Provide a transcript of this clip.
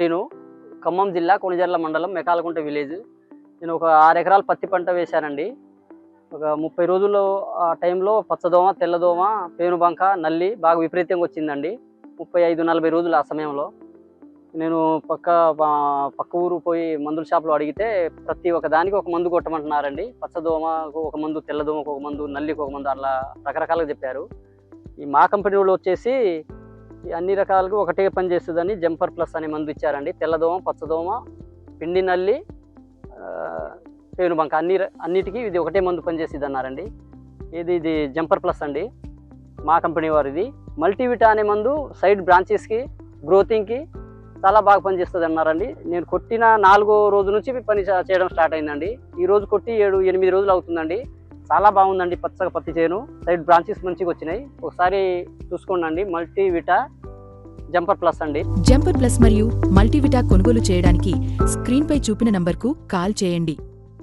నేను ఖమ్మం జిల్లా కొణిజర్ల మండలం మెకాలకుంట విలేజ్. నేను ఒక ఆరు ఎకరాలు పత్తి పంట వేశానండి. ఒక ముప్పై రోజుల్లో ఆ టైంలో పచ్చదోమ తెల్లదోమ పేనుబంక నల్లి బాగా విపరీతంగా వచ్చిందండి. ముప్పై ఐదు నలభై రోజులు ఆ సమయంలో. నేను పక్క పక్క ఊరు పోయి మందుల షాప్లో అడిగితే ప్రతి ఒక్క దానికి ఒక మందు కొట్టమంటున్నారండి. పచ్చదోమకు ఒక మందు తెల్లదోమకు ఒక మందు నల్లికి ఒక మందు అట్లా రకరకాలుగా చెప్పారు. ఈ మా కంపెనీ వాళ్ళు వచ్చేసి అన్ని రకాలుగా ఒకటే పని చేస్తుందని జంపర్ ప్లస్ అనే మందు ఇచ్చారండి. తెల్లదోమ పచ్చదోమ పిండి నల్లి పేనుబంక అన్ని అన్నిటికీ ఇది ఒకటే మందు పనిచేసేది అన్నారండి ఇది ఇది జంపర్ ప్లస్ అండి. మా కంపెనీ వారు ఇది మల్టీవిటా అనే మందు సైడ్ బ్రాంచెస్కి గ్రోతింగ్కి చాలా బాగా పనిచేస్తుంది అన్నారండి నేను కొట్టిన నాలుగో రోజు నుంచి పని చేయడం స్టార్ట్ అయిందండి. ఈ రోజు కొట్టి ఏడు ఎనిమిది రోజులు అవుతుందండి. చాలా బాగుందండి పచ్చగా పత్తి చేను. సైడ్ బ్రాంచెస్ మంచిగా వచ్చినాయి. ఒకసారి చూసుకోండి మల్టీవిటా జంపర్ ప్లస్ అండి. జంపర్ ప్లస్ మరియు మల్టీవిటా కొనుగోలు చేయడానికి స్క్రీన్పై చూపిన నంబర్కు కాల్ చేయండి.